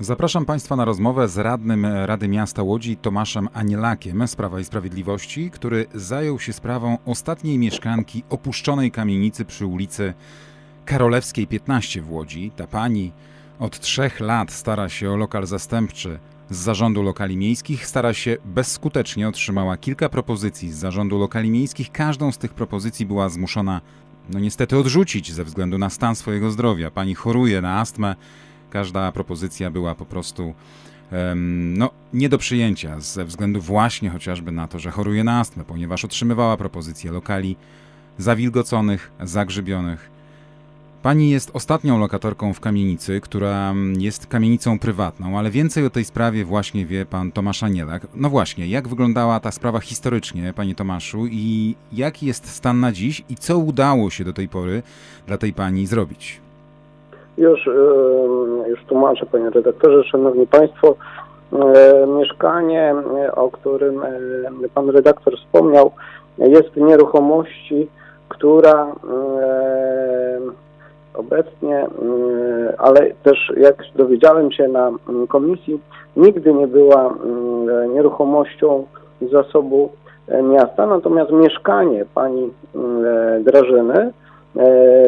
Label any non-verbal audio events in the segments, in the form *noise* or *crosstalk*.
Zapraszam Państwa na rozmowę z radnym Rady Miasta Łodzi Tomaszem Anielakiem z Prawa i Sprawiedliwości, który zajął się sprawą ostatniej mieszkanki opuszczonej kamienicy przy ulicy Karolewskiej 15 w Łodzi. Ta pani od trzech lat stara się o lokal zastępczy z zarządu lokali miejskich, stara się bezskutecznie, otrzymała kilka propozycji z zarządu lokali miejskich. Każdą z tych propozycji była zmuszona, no niestety, odrzucić ze względu na stan swojego zdrowia. Pani choruje na astmę. Każda propozycja była po prostu no, nie do przyjęcia ze względu właśnie chociażby na to, że choruje na astmę, ponieważ otrzymywała propozycje lokali zawilgoconych, zagrzybionych. Pani jest ostatnią lokatorką w kamienicy, która jest kamienicą prywatną, ale więcej o tej sprawie właśnie wie pan Tomasz Anielak. No właśnie, jak wyglądała ta sprawa historycznie, panie Tomaszu, i jaki jest stan na dziś i co udało się do tej pory dla tej pani zrobić? Już, e, już tłumaczę, panie redaktorze, szanowni państwo. E, Mieszkanie, e, o którym pan redaktor wspomniał, jest nieruchomości, która obecnie, ale też jak dowiedziałem się na mm, komisji, nigdy nie była mm, nieruchomością zasobu miasta, natomiast mieszkanie pani mm, Grażyny e,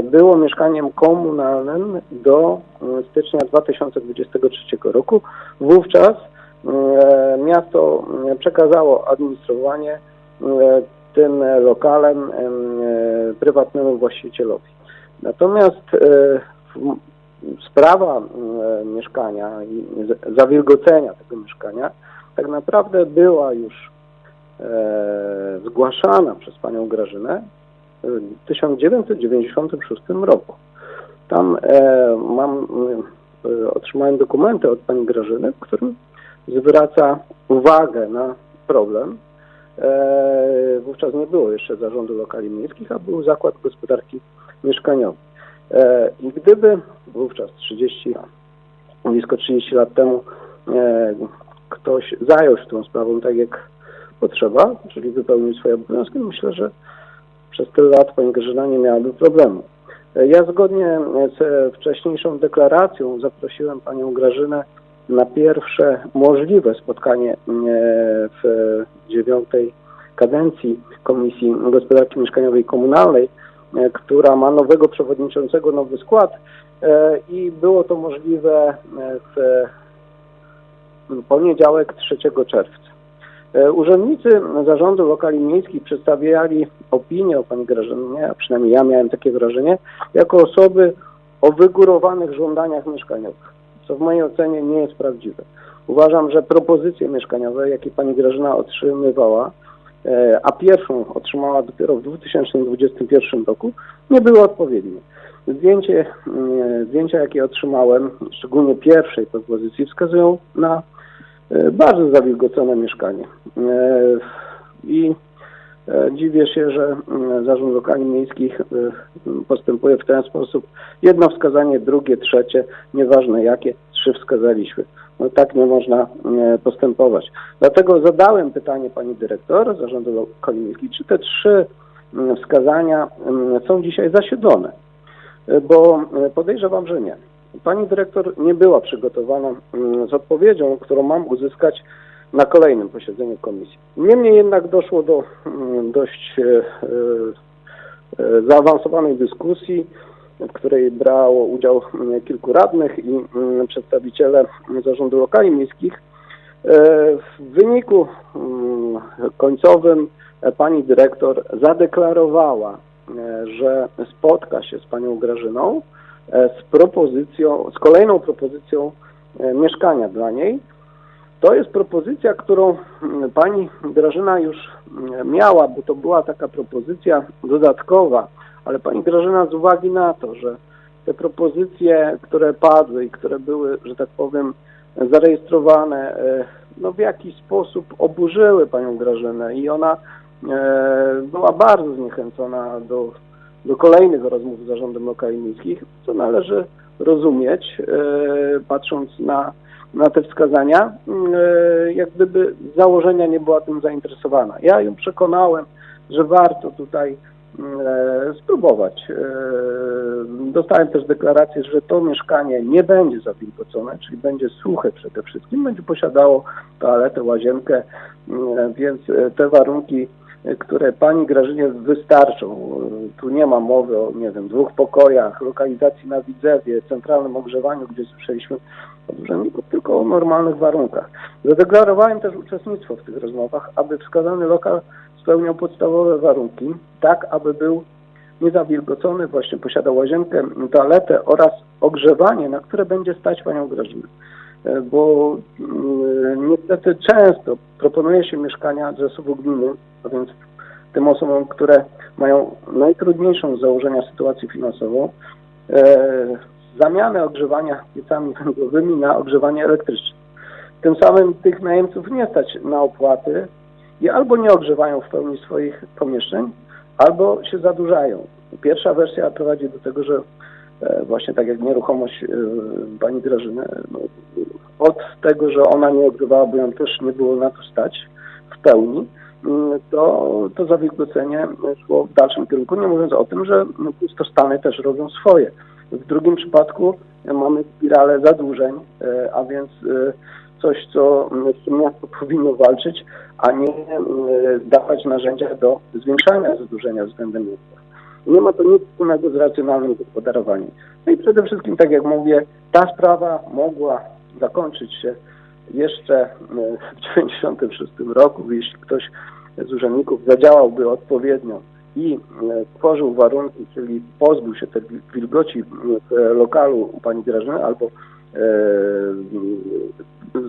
było mieszkaniem komunalnym do e, stycznia 2023 roku. Wówczas e, miasto e, przekazało administrowanie e, tym lokalem e, prywatnemu właścicielowi. Natomiast e, sprawa e, mieszkania i zawilgocenia tego mieszkania tak naprawdę była już e, zgłaszana przez panią Grażynę w 1996 roku. Tam e, mam, e, otrzymałem dokumenty od pani Grażyny, w którym zwraca uwagę na problem. E, wówczas nie było jeszcze zarządu lokali miejskich, a był zakład gospodarki mieszkaniowej. I gdyby wówczas 30, blisko 30 lat temu ktoś zajął się tą sprawą tak jak potrzeba, czyli wypełnił swoje obowiązki, myślę, że przez tyle lat pani Grażyna nie miałaby problemu. E, Ja zgodnie z wcześniejszą deklaracją zaprosiłem panią Grażynę na pierwsze możliwe spotkanie e, w dziewiątej kadencji Komisji Gospodarki Mieszkaniowej i Komunalnej, e, która ma nowego przewodniczącego, nowy skład e, i było to możliwe e, w poniedziałek 3 czerwca. E, Urzędnicy Zarządu Lokali Miejskich przedstawiali opinię o pani Grażynie, a przynajmniej ja miałem takie wrażenie, jako osoby o wygórowanych żądaniach mieszkaniowych, co w mojej ocenie nie jest prawdziwe. Uważam, że propozycje mieszkaniowe, jakie pani Grażyna otrzymywała, e, a pierwszą otrzymała dopiero w 2021 roku, nie były odpowiednie. Zdjęcie, mm, zdjęcia, jakie otrzymałem, szczególnie pierwszej propozycji, wskazują na e, bardzo zawilgocone mieszkanie. E, I e, dziwię się, że mm, Zarząd Lokali Miejskich e, postępuje w ten sposób. Jedno wskazanie, drugie, trzecie, nieważne jakie, trzy wskazaliśmy. No tak nie można e, postępować. Dlatego zadałem pytanie pani dyrektor Zarządu Lokali Miejskich, czy te trzy mm, wskazania mm, są dzisiaj zasiedlone. E, Bo e, podejrzewam, że nie. Pani dyrektor nie była przygotowana mm, z odpowiedzią, którą mam uzyskać na kolejnym posiedzeniu komisji. Niemniej jednak doszło do mm, dość e, e, e, zaawansowanej dyskusji, w której brało udział mm, kilku radnych i przedstawiciele zarządu lokali miejskich. W wyniku końcowym pani dyrektor zadeklarowała, że spotka się z panią Grażyną z propozycją, z kolejną propozycją e, mieszkania dla niej. To jest propozycja, którą pani Grażyna już miała, bo to była taka propozycja dodatkowa, ale pani Grażyna z uwagi na to, że te propozycje, które padły i które były, że tak powiem, zarejestrowane, e, no w jakiś sposób oburzyły panią Grażynę i ona e, była bardzo zniechęcona do, do kolejnych rozmów z zarządem lokali miejskich, co należy rozumieć, e, patrząc na, na te wskazania, e, jak gdyby z założenia nie była tym zainteresowana. Ja ją przekonałem, że warto tutaj e, spróbować. Dostałem też deklarację, że to mieszkanie nie będzie zawilgocone, czyli będzie suche przede wszystkim, będzie posiadało toaletę, łazienkę, więc te warunki, które pani Grażynie wystarczą. Tu nie ma mowy o, nie wiem, dwóch pokojach, lokalizacji na Widzewie, centralnym ogrzewaniu, gdzie słyszeliśmy od urzędników, tylko o normalnych warunkach. Zadeklarowałem też uczestnictwo w tych rozmowach, aby wskazany lokal spełniał podstawowe warunki, tak aby był niezawilgocony, właśnie posiadał łazienkę, toaletę oraz ogrzewanie, na które będzie stać panią Grażynę. E, Bo mm, niestety często proponuje się mieszkania z zasobu gminy, a więc tym osobom, które mają najtrudniejszą z założenia sytuację finansową, e, zamianę ogrzewania piecami węglowymi na ogrzewanie elektryczne. Tym samym tych najemców nie stać na opłaty i albo nie ogrzewają w pełni swoich pomieszczeń, albo się zadłużają. Pierwsza wersja prowadzi do tego, że właśnie tak jak nieruchomość e, pani Grażyny, no, od tego, że ona nie ogrzewała, bo ją też nie było na to stać w pełni, mm, to, to zawilgocenie szło w dalszym kierunku, nie mówiąc o tym, że pustostany też robią swoje. W drugim przypadku mamy spiralę zadłużeń, e, a więc e, coś, co czym miasto powinno walczyć, a nie e, dawać narzędzia do zwiększania zadłużenia względem miasta. Nie ma to nic wspólnego z racjonalnym gospodarowaniem. No i przede wszystkim, tak jak mówię, ta sprawa mogła zakończyć się jeszcze e, w *laughs* 1996 roku, jeśli ktoś z urzędników zadziałałby odpowiednio i e, tworzył warunki, czyli pozbył się tej wilgoci w lokalu u pani Grażyny albo e,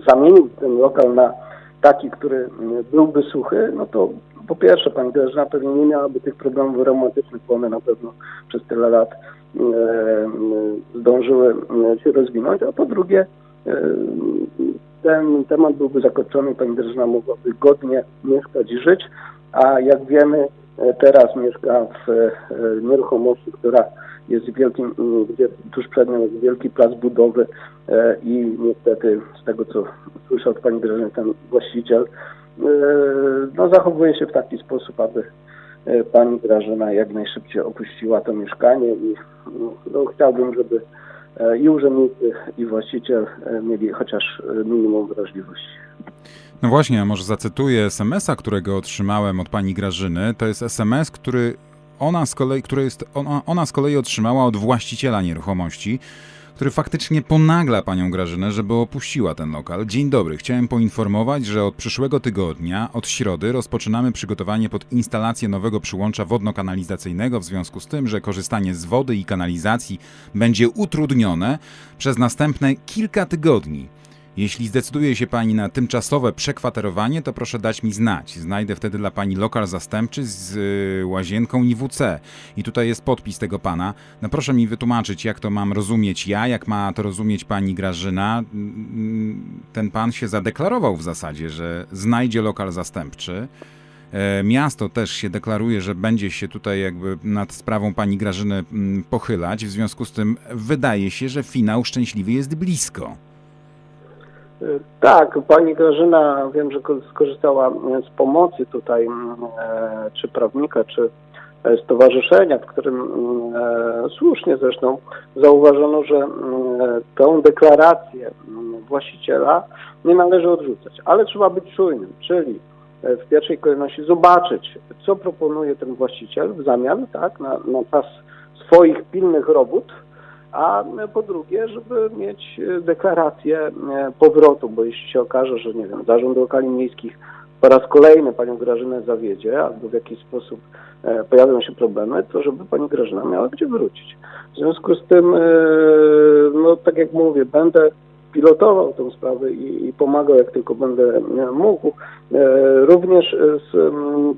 zamienił ten lokal na taki, który byłby suchy, no to po pierwsze pani Grażyna pewnie nie miałaby tych problemów reumatycznych, bo one na pewno przez tyle lat zdążyły się rozwinąć, a po drugie e, ten temat byłby zakończony, pani Grażyna mogłaby godnie mieszkać i żyć, a jak wiemy teraz mieszka w e, nieruchomości, która jest wielkim, gdzie tuż przed nią jest wielki plac budowy e, i niestety z tego co słyszę od pani Grażyny, ten właściciel e, no, zachowuje się w taki sposób, aby e, pani Grażyna jak najszybciej opuściła to mieszkanie i no, chciałbym, żeby e, i urzędnicy, i właściciel e, mieli chociaż e, minimum wrażliwości. No właśnie, a może zacytuję SMS-a, którego otrzymałem od pani Grażyny. To jest SMS, który ona z kolei, który jest, ona, ona z kolei otrzymała od właściciela nieruchomości, który faktycznie ponagla panią Grażynę, żeby opuściła ten lokal. Dzień dobry, chciałem poinformować, że od przyszłego tygodnia, od środy, rozpoczynamy przygotowanie pod instalację nowego przyłącza wodno-kanalizacyjnego w związku z tym, że korzystanie z wody i kanalizacji będzie utrudnione przez następne kilka tygodni. Jeśli zdecyduje się Pani na tymczasowe przekwaterowanie, to proszę dać mi znać. Znajdę wtedy dla Pani lokal zastępczy z y, łazienką i WC. I tutaj jest podpis tego Pana. No proszę mi wytłumaczyć, jak to mam rozumieć ja, jak ma to rozumieć Pani Grażyna. Mm, Ten Pan się zadeklarował w zasadzie, że znajdzie lokal zastępczy. E, Miasto też się deklaruje, że będzie się tutaj jakby nad sprawą pani Grażyny mm, pochylać. W związku z tym wydaje się, że finał szczęśliwy jest blisko. Tak, pani Grażyna wiem, że ko- skorzystała z pomocy tutaj mm, e, czy prawnika, czy e, stowarzyszenia, w którym mm, e, słusznie zresztą zauważono, że mm, tę deklarację właściciela nie należy odrzucać, ale trzeba być czujnym, czyli w pierwszej kolejności zobaczyć, co proponuje ten właściciel w zamian tak, na, na czas swoich pilnych robót, a po drugie, żeby mieć e, deklarację e, powrotu, bo jeśli się okaże, że nie wiem, zarząd lokali miejskich po raz kolejny panią Grażynę zawiedzie albo w jakiś sposób e, pojawią się problemy, to żeby pani Grażyna miała gdzie wrócić. W związku z tym, no tak jak mówię, będę pilotował tę sprawę i, i pomagał jak tylko będę mógł. E, również z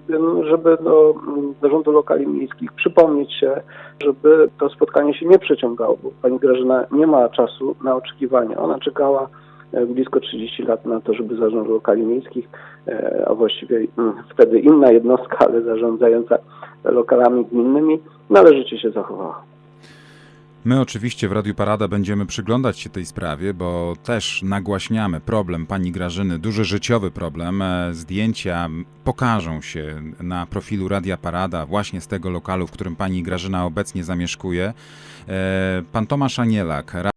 tym, żeby do mm, zarządu lokali miejskich przypomnieć się, żeby to spotkanie się nie przeciągało, bo pani Grażyna nie ma czasu na oczekiwanie. Ona czekała e, blisko 30 lat na to, żeby zarząd lokali miejskich, e, a właściwie mm, wtedy inna jednostka, ale zarządzająca lokalami gminnymi, należycie się zachowała. My oczywiście w Radiu Parada będziemy przyglądać się tej sprawie, bo też nagłaśniamy problem pani Grażyny, duży życiowy problem. E, Zdjęcia pokażą się na profilu Radia Parada właśnie z tego lokalu, w którym pani Grażyna obecnie zamieszkuje. E, Pan Tomasz Anielak,